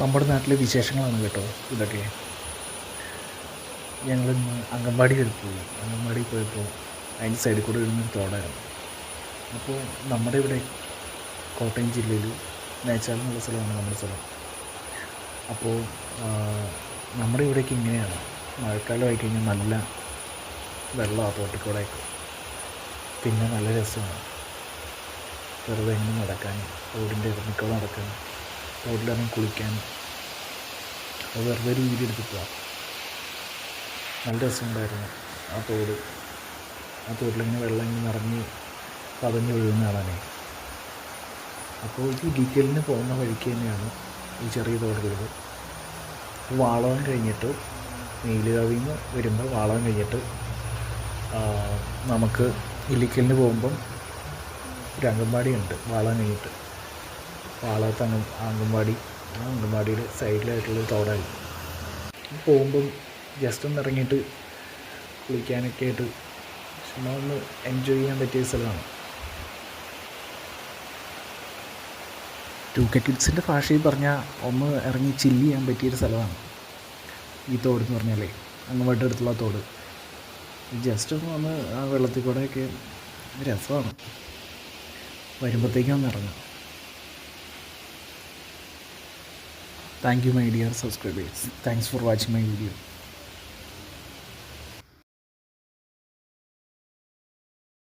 നമ്മുടെ നാട്ടിലെ വിശേഷങ്ങളാണ് കേട്ടോ ഇതൊക്കെ ഞങ്ങളിന്ന് അംഗൻവാടി വരെ പോയി അംഗൻവാടി പോയപ്പോൾ അതിൻ്റെ സൈഡിൽ കൂടെ വരുന്നൊരു തോടായിരുന്നു അപ്പോൾ നമ്മുടെ ഇവിടെ കോട്ടയം ജില്ലയിൽ നേച്ചാൽ സ്ഥലമാണ് നമ്മുടെ സ്ഥലം അപ്പോൾ നമ്മുടെ ഇവിടേക്ക് ഇങ്ങനെയാണ് മഴക്കാലമായി കഴിഞ്ഞാൽ നല്ല വെള്ളമാണ് തോട്ടിക്കൂടെ പിന്നെ നല്ല രസമാണ് വെറുതെ ഇങ്ങനെ നടക്കാനും റോഡിൻ്റെ ഇറങ്ങിക്കോളം നടക്കാനും തോട്ടിലിറങ്ങി കുളിക്കാനും അത് വെറുതെ ഒരു വീഡിയോ എടുത്തിട്ടാണ് നല്ല രസമുണ്ടായിരുന്നു ആ തോട് ആ തോട്ടിലിങ്ങനെ വെള്ളം ഇങ്ങനെ നിറഞ്ഞ് പതഞ്ഞ് ഒഴുകുന്ന ആളാണേ അപ്പോൾ ഈ ഡീറ്റെയിലിന് പോകുന്ന വഴിക്ക് തന്നെയാണ് ഈ ചെറിയ തോടുള്ളത് വാളവൻ കഴിഞ്ഞിട്ട് നീലുകാവിൽ നിന്ന് വരുമ്പോൾ വാളവൻ കഴിഞ്ഞിട്ട് നമുക്ക് ഇല്ലിക്കലിന് പോകുമ്പം ഒരു അംഗൻവാടി ഉണ്ട് വാളവൻ കഴിഞ്ഞിട്ട് വാളത്ത് അങ്ങ് അംഗൻവാടി ആ അംഗൻവാടിയുടെ സൈഡിലായിട്ടുള്ളൊരു തോടായി പോകുമ്പം ജസ്റ്റ് ഒന്ന് ഇറങ്ങിയിട്ട് കുളിക്കാനൊക്കെ ആയിട്ട് ചുമ്മാ ഒന്ന് എൻജോയ് ചെയ്യാൻ പറ്റിയ സ്ഥലമാണ് ടു കെ കിഡ്സിൻ്റെ ഭാഷയിൽ പറഞ്ഞാൽ ഒന്ന് ഇറങ്ങി ചില്ല് ചെയ്യാൻ പറ്റിയൊരു സ്ഥലമാണ് ഈ തോട് എന്ന് പറഞ്ഞാലേ അങ്ങോട്ട് അടുത്തുള്ള തോട് ജസ്റ്റ് ഒന്ന് വന്ന് ആ വെള്ളത്തിൽ കൂടെയൊക്കെ രസമാണ് വരുമ്പോഴത്തേക്കും ഒന്ന് ഇറങ്ങാം Thank you my dear subscribers. Thanks for watching my video.